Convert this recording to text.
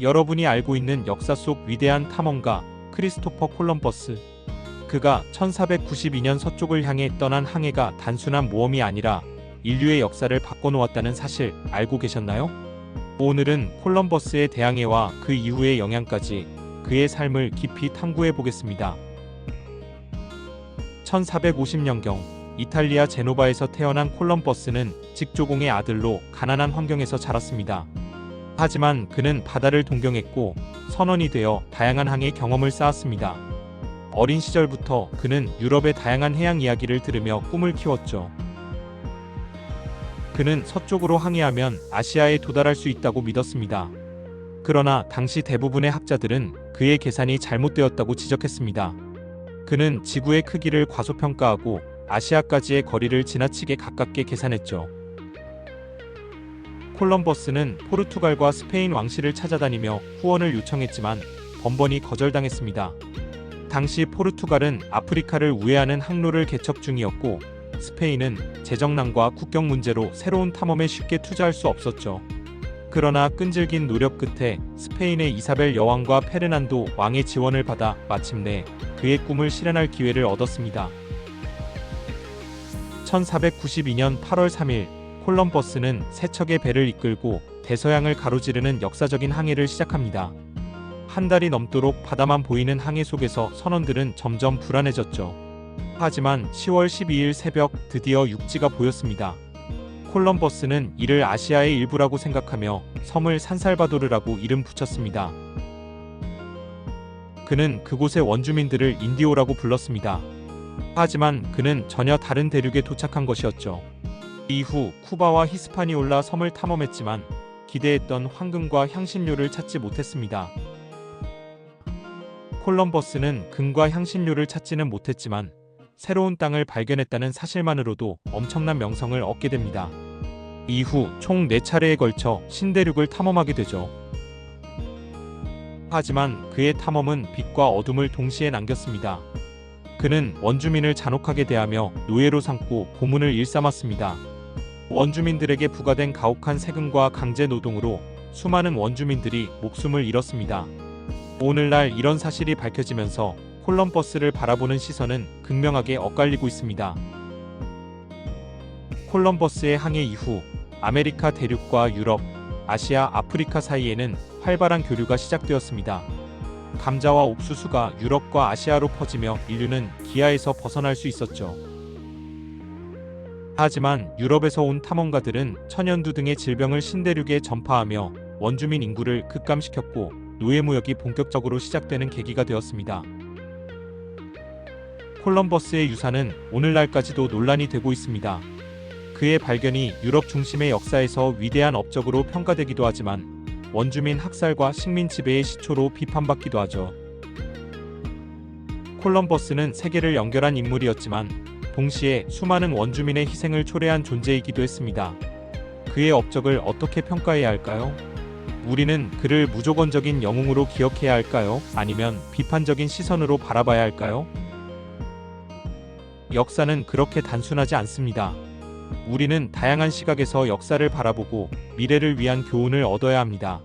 여러분이 알고 있는 역사 속 위대한 탐험가 크리스토퍼 콜럼버스. 그가 1492년 서쪽을 향해 떠난 항해가 단순한 모험이 아니라 인류의 역사를 바꿔놓았다는 사실 알고 계셨나요? 오늘은 콜럼버스의 대항해와 그 이후의 영향까지 그의 삶을 깊이 탐구해 보겠습니다. 1450년경 이탈리아 제노바에서 태어난 콜럼버스는 직조공의 아들로 가난한 환경에서 자랐습니다. 하지만 그는 바다를 동경했고 선원이 되어 다양한 항해 경험을 쌓았습니다. 어린 시절부터 그는 유럽의 다양한 해양 이야기를 들으며 꿈을 키웠죠. 그는 서쪽으로 항해하면 아시아에 도달할 수 있다고 믿었습니다. 그러나 당시 대부분의 학자들은 그의 계산이 잘못되었다고 지적했습니다. 그는 지구의 크기를 과소평가하고 아시아까지의 거리를 지나치게 가깝게 계산했죠. 콜럼버스는 포르투갈과 스페인 왕실을 찾아다니며 후원을 요청했지만 번번이 거절당했습니다. 당시 포르투갈은 아프리카를 우회하는 항로를 개척 중이었고 스페인은 재정난과 국경 문제로 새로운 탐험에 쉽게 투자할 수 없었죠. 그러나 끈질긴 노력 끝에 스페인의 이사벨 여왕과 페르난도 왕의 지원을 받아 마침내 그의 꿈을 실현할 기회를 얻었습니다. 1492년 8월 3일 콜럼버스는 세 척의 배를 이끌고 대서양을 가로지르는 역사적인 항해를 시작합니다. 한 달이 넘도록 바다만 보이는 항해 속에서 선원들은 점점 불안해졌죠. 하지만 10월 12일 새벽 드디어 육지가 보였습니다. 콜럼버스는 이를 아시아의 일부라고 생각하며 섬을 산살바도르라고 이름 붙였습니다. 그는 그곳의 원주민들을 인디오라고 불렀습니다. 하지만 그는 전혀 다른 대륙에 도착한 것이었죠. 이후 쿠바와 히스파니올라 섬을 탐험했지만 기대했던 황금과 향신료를 찾지 못했습니다. 콜럼버스는 금과 향신료를 찾지는 못했지만 새로운 땅을 발견했다는 사실만으로도 엄청난 명성을 얻게 됩니다. 이후 총 4차례에 걸쳐 신대륙을 탐험하게 되죠. 하지만 그의 탐험은 빛과 어둠을 동시에 남겼습니다. 그는 원주민을 잔혹하게 대하며 노예로 삼고 고문을 일삼았습니다. 원주민들에게 부과된 가혹한 세금과 강제 노동으로 수많은 원주민들이 목숨을 잃었습니다. 오늘날 이런 사실이 밝혀지면서 콜럼버스를 바라보는 시선은 극명하게 엇갈리고 있습니다. 콜럼버스의 항해 이후 아메리카 대륙과 유럽, 아시아, 아프리카 사이에는 활발한 교류가 시작되었습니다. 감자와 옥수수가 유럽과 아시아로 퍼지며 인류는 기아에서 벗어날 수 있었죠. 하지만 유럽에서 온 탐험가들은 천연두 등의 질병을 신대륙에 전파하며 원주민 인구를 급감시켰고 노예무역이 본격적으로 시작되는 계기가 되었습니다. 콜럼버스의 유산은 오늘날까지도 논란이 되고 있습니다. 그의 발견이 유럽 중심의 역사에서 위대한 업적으로 평가되기도 하지만 원주민 학살과 식민 지배의 시초로 비판받기도 하죠. 콜럼버스는 세계를 연결한 인물이었지만 동시에 수많은 원주민의 희생을 초래한 존재이기도 했습니다. 그의 업적을 어떻게 평가해야 할까요? 우리는 그를 무조건적인 영웅으로 기억해야 할까요? 아니면 비판적인 시선으로 바라봐야 할까요? 역사는 그렇게 단순하지 않습니다. 우리는 다양한 시각에서 역사를 바라보고 미래를 위한 교훈을 얻어야 합니다.